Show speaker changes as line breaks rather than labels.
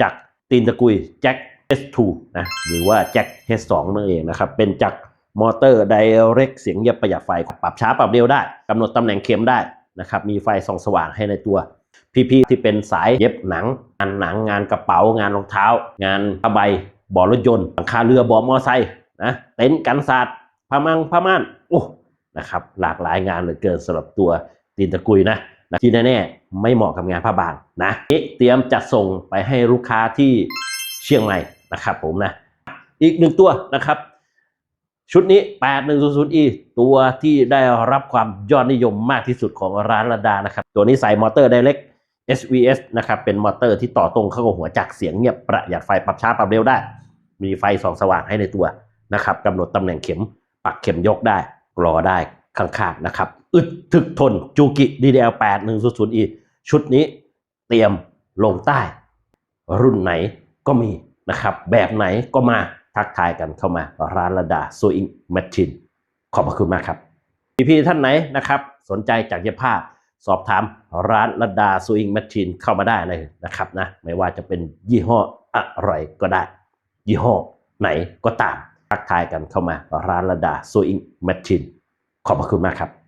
จากตีนตะกุยแจ็ค S2 นะหรือว่าแจ็ค H2 นั่นเองนะครับ เป็นจักรมอเตอร์ไดเรกเสียงเงียบประหยัดไฟปรับช้าปรับเร็วได้กำหนดตำแหน่งเข็มได้นะครับมีไฟส่องสว่างให้ในตัว พี่ๆที่เป็นสายเย็บหนังงานหนังงานกระเป๋างานรองเท้า งานผ้าใบบ่อรถยนต์หลังคาเรือบ่อมอไซค์นะเต็นท์กันศาสตร์ผ้ามังผ้าม่านโอ้นะครับหลากหลายงานเหลือเกินสำหรับตัวตีนตะกุยนะ นะที่แน่ๆไม่เหมาะกับงานผ้าบางนะนี่เตรียมจัดส่งไปให้ลูกค้าที่เชียงใหม่นะครับผมนะอีกหนึ่งตัวนะครับ ชุดนี้ 8100E ตัวที่ได้รับความยอดนิยมมากที่สุดของร้านระดานะครับ ตัวนี้ใส่มอเตอร์ Direct SVS นะครับเป็นมอเตอร์ที่ต่อตรงเข้ากับหัวจักรเสียงเงียบประหยัดไฟปรับช้าปรับเร็วได้ มีไฟส่องสว่างให้ในตัวนะครับกำหนดตำแหน่งเข็มปักเข็มยกได้รอได้ ข้างๆนะครับ อึดถึกทนจูกิ DDL 8100E ชุดนี้เตรียมลงใต้ รุ่นไหนก็มีนะครับ แบบไหนก็มาทักทายกันเข้ามาร้านระดาโซอิงแมชชินขอบพระคุณมากครับพี่ๆท่านไหนนะครับ สนใจจากเย็บผ้าสอบถามร้านระดาโซอิงแมชชินเข้ามาได้เลยนะครับนะไม่ว่าจะเป็นยี่ห้ออะไรก็ได้ ยี่ห้อไหนก็ตามทักทายกันเข้ามาร้านระดาโซอิงแมชชิน ขอบพระคุณมากครับ